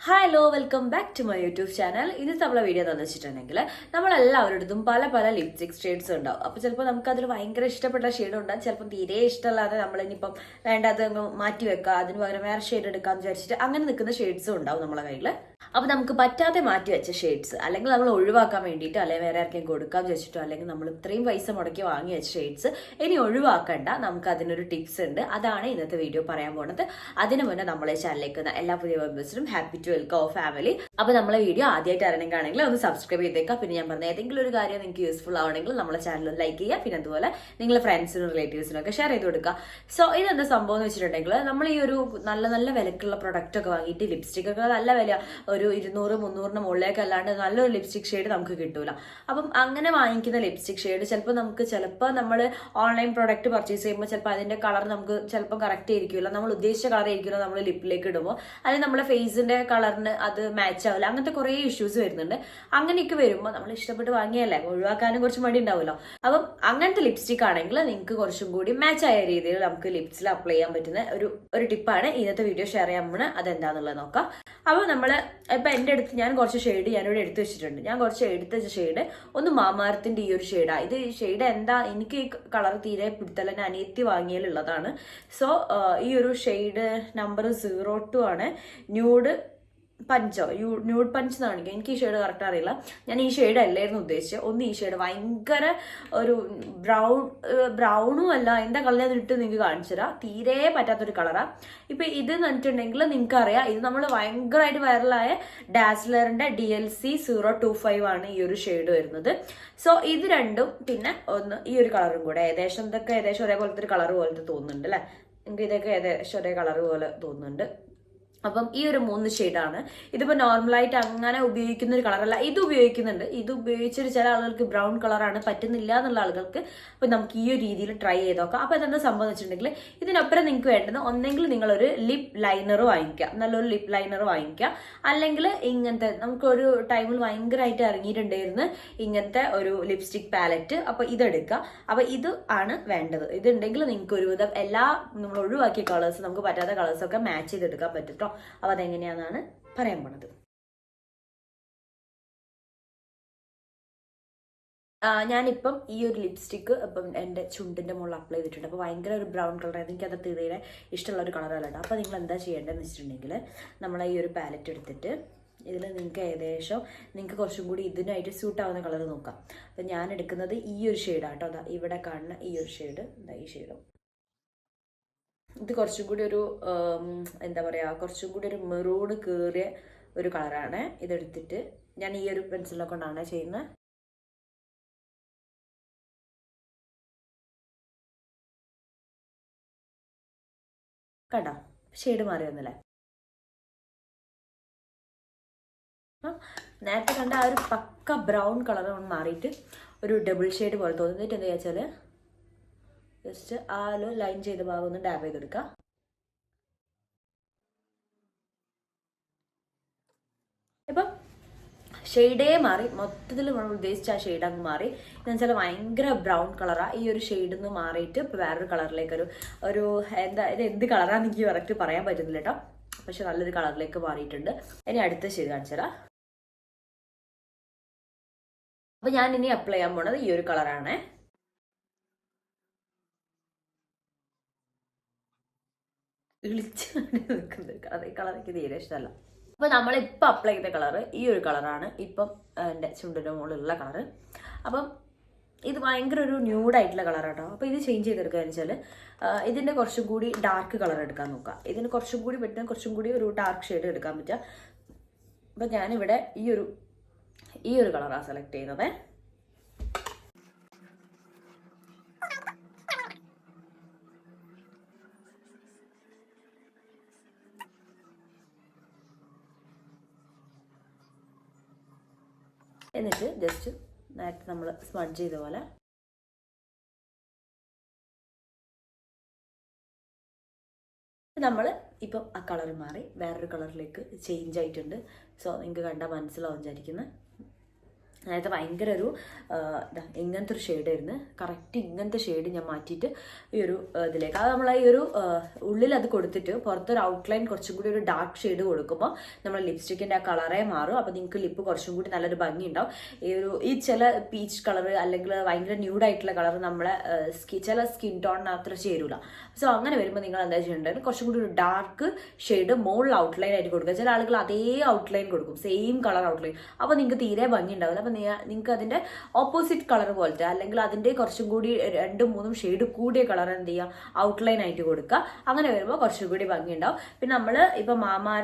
Hello welcome back to my YouTube channel ഇന്നത്തെ നമ്മളെ video എന്ന് വെച്ചിട്ടുണ്ടെങ്കിൽ പല പല ലിപ്സ്റ്റിക് ഷെയ്ഡ്സ് ഉണ്ടാവും. അപ്പോൾ ചിലപ്പോൾ അതിൽ ഭയങ്കര ഇഷ്ടപ്പെട്ട ഷെയ്ഡ് ഉണ്ടാകും ചിലപ്പം തീരെ ഇഷ്ടമല്ലാതെ നമ്മൾ ഇനിയിപ്പം വേണ്ട അത് മാറ്റി വെക്കുക അതിന് പകരം വേറെ ഷെയ്ഡ് എടുക്കാമെന്ന് വിചാരിച്ചിട്ട് അങ്ങനെ നിൽക്കുന്ന ഷെയ്ഡ്സും ഉണ്ടാവും നമ്മളെ കയ്യിൽ അപ്പോൾ നമുക്ക് പറ്റാതെ മാറ്റി വെച്ച ഷെയ്ഡ്സ് അല്ലെങ്കിൽ നമ്മൾ ഒഴിവാക്കാൻ വേണ്ടിയിട്ട് അല്ലെങ്കിൽ വേറെ ആർക്കെങ്കിലും കൊടുക്കാൻ വെച്ചിട്ടോ അല്ലെങ്കിൽ നമ്മൾ ഇത്രയും പൈസ മുടക്കി വാങ്ങി വെച്ച ഷെയ്ഡ്സ് ഇനി ഒഴിവാക്കണ്ട. നമുക്ക് അതിനൊരു ടിപ്സ് ഉണ്ട്. അതാണ് ഇന്നത്തെ വീഡിയോ പറയാൻ പോണത്. അതിനു മുന്നേ നമ്മളെ ചാനലിലേക്ക് എല്ലാ പുതിയ മെമ്പേഴ്സിനും ഹാപ്പി ടു വെൽക്കം ഫാമിലി അപ്പോൾ നമ്മളെ വീഡിയോ ആദ്യമായിട്ട് അറിയണമെങ്കിൽ ഒന്ന് സബ്സ്ക്രൈബ് ചെയ്തേക്കാം. പിന്നെ ഞാൻ പറഞ്ഞ ഏതെങ്കിലും ഒരു കാര്യം നിങ്ങൾക്ക് യൂസ്ഫുൾ ആവണമെങ്കിൽ നമ്മളെ ചാനൽ ലൈക്ക് ചെയ്യുക. പിന്നെ അതുപോലെ നിങ്ങളെ ഫ്രണ്ട്സിനും റിലേറ്റീവ്സിനും ഒക്കെ ഷെയർ ചെയ്ത് കൊടുക്കുക സോ ഇതെന്താ സംഭവം എന്ന് വെച്ചിട്ടുണ്ടെങ്കിൽ നമ്മൾ ഈ ഒരു നല്ല നല്ല വിലക്കുള്ള പ്രൊഡക്റ്റ് ഒക്കെ വാങ്ങിയിട്ട് ലിപ്സ്റ്റിക് ഒക്കെ നല്ല വില ഒരു ഇരുന്നൂറ് മുന്നൂറിന് മുകളിലേക്ക് അല്ലാണ്ട് നല്ലൊരു ലിപ്സ്റ്റിക് ഷെയ്ഡ് നമുക്ക് കിട്ടൂല. അപ്പം അങ്ങനെ വാങ്ങിക്കുന്ന ലിപ്സ്റ്റിക് ഷെയ്ഡ് ചിലപ്പോൾ നമുക്ക് ചിലപ്പോൾ നമ്മൾ ഓൺലൈൻ പ്രോഡക്റ്റ് പർച്ചേസ് ചെയ്യുമ്പോൾ ചിലപ്പോൾ അതിന്റെ കളർ നമുക്ക് ചിലപ്പോൾ കറക്റ്റ് ആയിരിക്കില്ല. നമ്മൾ ഉദ്ദേശിച്ച കളർ ആയിരിക്കില്ല നമ്മൾ ലിപ്പിലേക്ക് ഇടുമ്പോൾ അല്ലെങ്കിൽ നമ്മുടെ ഫേസിന്റെ കളറിന് അത് മാച്ച് ആവില്ല. അങ്ങനത്തെ കുറേ ഇഷ്യൂസ് വരുന്നുണ്ട്. അങ്ങനെയൊക്കെ വരുമ്പോൾ നമ്മൾ ഇഷ്ടപ്പെട്ട് വാങ്ങിയല്ലേ ഒഴിവാക്കാനും കുറച്ച് മടി ഉണ്ടാവുമല്ലോ. അപ്പം അങ്ങനത്തെ ലിപ്സ്റ്റിക് ആണെങ്കിൽ നിങ്ങൾക്ക് കുറച്ചും കൂടി മാച്ച് ആയ രീതിയിൽ നമുക്ക് ലിപ്സിൽ അപ്ലൈ ചെയ്യാൻ പറ്റുന്ന ഒരു ഒരു ടിപ്പാണ് ഇന്നത്തെ വീഡിയോ ഷെയർ ചെയ്യാൻ പോകുന്നത് അതെന്താന്നുള്ളത് നോക്കാം. അപ്പോൾ നമ്മൾ ഇപ്പം എന്റെ അടുത്ത് ഞാൻ കുറച്ച് ഷെയ്ഡ് ഞാനിവിടെ എടുത്തു വെച്ചിട്ടുണ്ട്. ഞാൻ കുറച്ച് എടുത്ത ഷെയ്ഡ് ഒന്ന് മാമാരത്തിന്റെ ഈ ഒരു ഷെയ്ഡാണ് ഇത് ഷെയ്ഡ് എന്താ? എനിക്ക് ഈ കളർ തീരെ പിടുത്തല്ല ഞാൻ അനിയത്തി വാങ്ങിയാലുള്ളതാണ് സോ ഈ ഒരു ഷെയ്ഡ് നമ്പർ സീറോ ടു ആണ്. ന്യൂഡ് പഞ്ചോ? യൂ ന്യൂഡ് പഞ്ച് എന്ന് എനിക്ക്. ഈ ഷെയ്ഡ് കറക്റ്റ് അറിയില്ല. ഞാൻ ഈ ഷെയ്ഡ് അല്ലായിരുന്നു ഉദ്ദേശിച്ചത്. ഒന്ന് ഈ ഷെയ്ഡ് ഭയങ്കര ഒരു ബ്രൗൺ ബ്രൗണും അല്ല എന്താ കളർ ഞാൻ ഇട്ട് നിങ്ങൾക്ക് കാണിച്ചു തരാം. തീരെ പറ്റാത്തൊരു കളറാണ് ഇപ്പം ഇത് എന്ന് നിങ്ങൾക്ക് അറിയാം ഇത് നമ്മൾ ഭയങ്കരമായിട്ട് വൈറലായ ഡാസ്ലറിന്റെ D L C zero two five ആണ് ഈ ഒരു ഷെയ്ഡ് വരുന്നത്. സോ ഇത് രണ്ടും പിന്നെ ഒന്ന് ഈ ഒരു കളറും കൂടെ. ഏകദേശം ഇതൊക്കെ ഏകദേശം ഒരേപോലത്തെ ഒരു കളർ പോലത്തെ തോന്നുന്നുണ്ട് അല്ലേ? നിങ്ങൾക്ക് ഇതൊക്കെ ഏകദേശം ഒരേ കളർ പോലെ തോന്നുന്നുണ്ട്. അപ്പം ഈ ഒരു മൂന്ന് ഷെയ്ഡാണ് ഇതിപ്പോൾ നോർമലായിട്ട് അങ്ങനെ ഉപയോഗിക്കുന്ന ഒരു കളറല്ല ഇത് ഉപയോഗിക്കുന്നുണ്ട്. ഇത് ഉപയോഗിച്ചിട്ട് ചില ആളുകൾക്ക് ബ്രൗൺ കളറാണ് പറ്റുന്നില്ല എന്നുള്ള ആളുകൾക്ക് അപ്പം നമുക്ക് ഈ ഒരു രീതിയിൽ ട്രൈ ചെയ്ത് നോക്കാം. അപ്പോൾ അതെന്താ സംഭവം വെച്ചിട്ടുണ്ടെങ്കിൽ ഇതിനപ്പുറം നിങ്ങൾക്ക് വേണ്ടത് ഒന്നെങ്കിൽ നിങ്ങളൊരു ലിപ് ലൈനർ വാങ്ങിക്കുക. നല്ലൊരു ലിപ് ലൈനർ വാങ്ങിക്കുക. അല്ലെങ്കിൽ ഇങ്ങനത്തെ നമുക്കൊരു ടൈമിൽ ഭയങ്കരമായിട്ട് ഇറങ്ങിയിട്ടുണ്ടായിരുന്നു ഇങ്ങനത്തെ ഒരു ലിപ്സ്റ്റിക് പാലറ്റ് അപ്പോൾ ഇതെടുക്കുക. അപ്പോൾ ഇത് ആണ് വേണ്ടത്. ഇതുണ്ടെങ്കിൽ നിങ്ങൾക്ക് ഒരുവിധം എല്ലാ നമ്മൾ ഒഴിവാക്കിയ കളേഴ്സ് നമുക്ക് പറ്റാത്ത കളേഴ്സൊക്കെ മാച്ച് ചെയ്തെടുക്കാൻ പറ്റും അപ്പോൾ അതെങ്ങനെയാണെന്നാണ് പറയാൻ പോണത്. ഞാനിപ്പം ഈ ഒരു ലിപ്സ്റ്റിക്ക് ഇപ്പം എന്റെ ചുണ്ടിന്റെ മുകളിൽ അപ്ലൈ ചെയ്തിട്ടുണ്ട്. അപ്പോൾ ഭയങ്കര ഒരു ബ്രൗൺ കളർ എനിക്ക് അത് തീരെ ഇഷ്ടമുള്ള ഒരു കളറല്ല കേട്ടോ. അപ്പോൾ നിങ്ങൾ എന്താ ചെയ്യേണ്ടതെന്ന് വെച്ചിട്ടുണ്ടെങ്കിൽ നമ്മൾ ഈ ഒരു പാലറ്റ് എടുത്തിട്ട് ഇതിൽ നിങ്ങൾക്ക് ഏകദേശം നിങ്ങൾക്ക് കുറച്ചും കൂടി ഇതിനായിട്ട് സ്യൂട്ട് ആവുന്ന കളർ നോക്കാം. അപ്പം ഞാൻ എടുക്കുന്നത് ഈ ഒരു ഷെയ്ഡാണ് കേട്ടോ. അതാ ഇവിടെ കാണുന്ന ഈ ഒരു ഷെയ്ഡ് എന്താ ഈ ഷെയ്ഡ് ഇത് കുറച്ചും കൂടി ഒരു എന്താ പറയുക കുറച്ചും കൂടി ഒരു മെറൂൺ കയറിയ ഒരു കളറാണ്. ഇതെടുത്തിട്ട് ഞാൻ ഈ ഒരു പെൻസിലിനെ കൊണ്ടാണ് ചെയ്യുന്നത്. കണ്ടോ? ഷെയ്ഡ് മാറി വന്നല്ലേ? നേരത്തെ കണ്ട ആ ഒരു പക്ക ബ്രൗൺ കളർ മാറിയിട്ട് ഒരു ഡബിൾ ഷെയ്ഡ് പോലെ തോന്നിയിട്ട് എന്താ വെച്ചാൽ ജസ്റ്റ് ആ ഒരു ലൈൻ ചെയ്ത ഭാഗം ഒന്ന് ഡാബ് ചെയ്തെടുക്കുക ഇപ്പം ഷെയ്ഡേ മാറി. മൊത്തത്തിൽ നമ്മൾ ഉദ്ദേശിച്ച ആ ഷെയ്ഡ് അങ്ങ് മാറി. എന്ന് വെച്ചാൽ ഭയങ്കര ബ്രൗൺ കളറാണ് ഈ ഒരു ഷെയ്ഡിൽ നിന്ന് മാറിയിട്ട് ഇപ്പോൾ വേറൊരു കളറിലേക്ക് ഒരു ഒരു എന്താ ഇത് എന്ത് കളറാണെന്ന് എനിക്ക് കറക്റ്റ് പറയാൻ പറ്റുന്നില്ല കേട്ടോ പക്ഷെ നല്ലൊരു കളറിലേക്ക് മാറിയിട്ടുണ്ട്. ഇനി അടുത്ത ഷെയ്ഡ് കാണിച്ചു തരാം. അപ്പൊ ഞാൻ ഇനി അപ്ലൈ ചെയ്യാൻ പോണത് ഈ ഒരു കളറാണ് ഇളിച്ച് നിൽക്കുന്ന കളർ ഈ കളർ എനിക്ക് തീരെ ഇഷ്ടമല്ല. അപ്പൊ നമ്മളിപ്പോൾ അപ്ലൈ ചെയ്ത കളറ് ഈ ഒരു കളറാണ് ഇപ്പം എന്റെ ചുണ്ടിന്റെ മുകളിലുള്ള കളറ് അപ്പം ഇത് ഭയങ്കര ഒരു ന്യൂഡായിട്ടുള്ള കളർ കേട്ടോ അപ്പോൾ ഇത് ചേഞ്ച് ചെയ്തെടുക്കുക വെച്ചാൽ ഇതിന്റെ കുറച്ചും കൂടി ഡാർക്ക് കളർ എടുക്കാൻ നോക്കുക. ഇതിന് കുറച്ചും കൂടി പറ്റുന്ന കുറച്ചും കൂടി ഒരു ഡാർക്ക് ഷെയ്ഡ് എടുക്കാൻ പറ്റുക. അപ്പൊ ഞാനിവിടെ ഈ ഒരു ഈ ഒരു കളറാണ് സെലക്ട് ചെയ്യുന്നത്. എന്നിട്ട് ജസ്റ്റ് നേരത്തെ നമ്മൾ സ്മഡ് ചെയ്ത പോലെ നമ്മൾ ഇപ്പം ആ കളർ മാറി വേറൊരു കളറിലേക്ക് ചേഞ്ച് ആയിട്ടുണ്ട്. സോ നിങ്ങൾക്ക് കണ്ടാൽ മനസ്സിലാവും വിചാരിക്കുന്നത് നേരത്തെ ഭയങ്കര ഒരു ഇങ്ങനത്തെ ഒരു ഷെയ്ഡായിരുന്നു കറക്റ്റ് ഇങ്ങനത്തെ ഷെയ്ഡ് ഞാൻ മാറ്റിയിട്ട് ഈ ഒരു ഇതിലേക്ക്. അത് നമ്മൾ ഈ ഒരു ഉള്ളിൽ അത് കൊടുത്തിട്ട് പുറത്തൊരു ഔട്ട്ലൈൻ കുറച്ചും കൂടി ഒരു ഡാർക്ക് ഷെയ്ഡ് കൊടുക്കുമ്പോൾ നമ്മൾ ലിപ്സ്റ്റിക്കിന്റെ ആ കളറേ മാറും. അപ്പോൾ നിങ്ങൾക്ക് ലിപ്പ് കുറച്ചും കൂടി നല്ലൊരു ഭംഗി ഉണ്ടാവും ഈ ഒരു ഈ ചില പീച്ച് കളർ അല്ലെങ്കിൽ ഭയങ്കര ന്യൂഡായിട്ടുള്ള കളർ നമ്മളെ സ്കി ചില സ്കിൻ ടോണിന് അത്ര ചേരൂല. സോ അങ്ങനെ വരുമ്പോൾ നിങ്ങൾ എന്താ ചെയ്യേണ്ടത്? കുറച്ചും കൂടി ഒരു ഡാർക്ക് ഷെയ്ഡ് മുകളിൽ ഔട്ട്ലൈൻ ആയിട്ട് കൊടുക്കുക. ചില ആളുകൾ അതേ ഔട്ട്ലൈൻ കൊടുക്കും. സെയിം കളർ ഔട്ട്ലൈൻ അപ്പോൾ നിങ്ങൾക്ക് തീരെ ഭംഗി ഉണ്ടാവില്ല നിങ്ങൾക്ക് അതിന്റെ ഓപ്പോസിറ്റ് കളർ പോലത്തെ അല്ലെങ്കിൽ അതിന്റെ കുറച്ചും കൂടി രണ്ടും മൂന്നും ഷെയ്ഡ് കൂടിയ കളർ എന്ത് ചെയ്യുക ഔട്ട്ലൈൻ ആയിട്ട് കൊടുക്കുക അങ്ങനെ വരുമ്പോൾ കുറച്ചും കൂടി ഭംഗി ഉണ്ടാവും പിന്നെ നമ്മൾ ഇപ്പം മാമാർ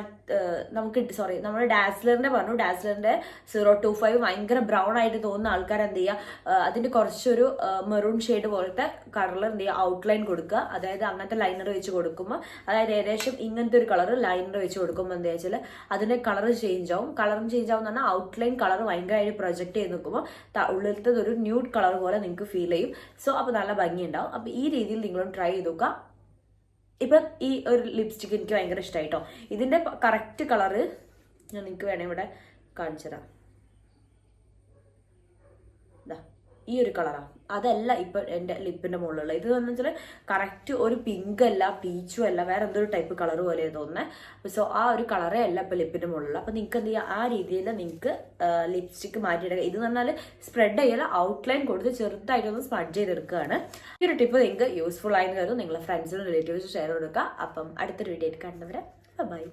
നമുക്ക് സോറി നമ്മൾ ഡാസ്ലറിന്റെ പറഞ്ഞു. ഡാസ്ലറിന്റെ സീറോ ടു ഫൈവ് ഭയങ്കര ബ്രൗൺ ആയിട്ട് തോന്നുന്ന ആൾക്കാർ എന്ത് ചെയ്യുക അതിന്റെ കുറച്ചൊരു മെറൂൺ ഷെയ്ഡ് പോലത്തെ കളറിൽ എന്ത് ചെയ്യുക ഔട്ട്ലൈൻ കൊടുക്കുക അതായത് അങ്ങനത്തെ ലൈനർ വെച്ച് കൊടുക്കുമ്പോൾ അതായത് ഏകദേശം ഇങ്ങനത്തെ ഒരു കളർ ലൈനർ വെച്ച് കൊടുക്കുമ്പോൾ എന്താ വെച്ചാൽ അതിന്റെ കളർ ചേഞ്ച് ആവും. കളറും ചേഞ്ച് ആവും എന്ന് പറഞ്ഞാൽ ഔട്ട്ലൈൻ കളർ ഭയങ്കരമായിട്ട് പ്രൊജക്ട് ചെയ്ത് നോക്കുമ്പോൾ ഉള്ളിലത്തെ ഒരു ന്യൂഡ് കളർ പോലെ നിങ്ങൾക്ക് ഫീൽ ചെയ്യും. സോ അപ്പോൾ നല്ല ഭംഗി ഉണ്ടാവും അപ്പോൾ ഈ രീതിയിൽ നിങ്ങളും ട്രൈ ചെയ്ത് നോക്കുക. ഇപ്പം ഈ ഒരു ലിപ്സ്റ്റിക്ക് എനിക്ക് ഭയങ്കര ഇഷ്ടമായിട്ടോ ഇതിന്റെ കറക്റ്റ് കളറ് ഞാൻ നിങ്ങൾക്ക് വേണേ ഇവിടെ കാണിച്ചു തരാം ഈ ഒരു കളറാണ് അതല്ല ഇപ്പൊ എന്റെ ലിപ്പിന്റെ മുകളിലുള്ള. ഇത് എന്ന് വെച്ചാൽ കറക്റ്റ് ഒരു പിങ്ക് അല്ല പീച്ചും അല്ല വേറെ എന്തൊരു ടൈപ്പ് കളർ പോലെ തോന്നുന്നത് സോ ആ ഒരു കളറേ അല്ല ഇപ്പൊ ലിപ്പിന്റെ മുകളിലുള്ള. അപ്പൊ നിങ്ങൾക്ക് എന്ത് ചെയ്യുക ആ രീതിയിൽ നിങ്ങൾക്ക് ലിപ്സ്റ്റിക്ക് മാറ്റിയെടുക്കുക ഇത് എന്ന് പറഞ്ഞാൽ സ്പ്രെഡ് ചെയ്യല ഔട്ട്ലൈൻ കൊടുത്ത് ചെറുതായിട്ടൊന്ന് സ്പഡ് ചെയ്തെടുക്കുകയാണ് ഈ ഒരു ടിപ്പ് നിങ്ങൾക്ക് യൂസ്ഫുൾ ആയെന്ന് കരുതും നിങ്ങളെ ഫ്രണ്ട്സിനും റിലേറ്റീവ്സും ഷെയർ കൊടുക്കുക അപ്പം അടുത്തൊരു വീഡിയോ ആയിട്ട് കണ്ടവരെ ബൈ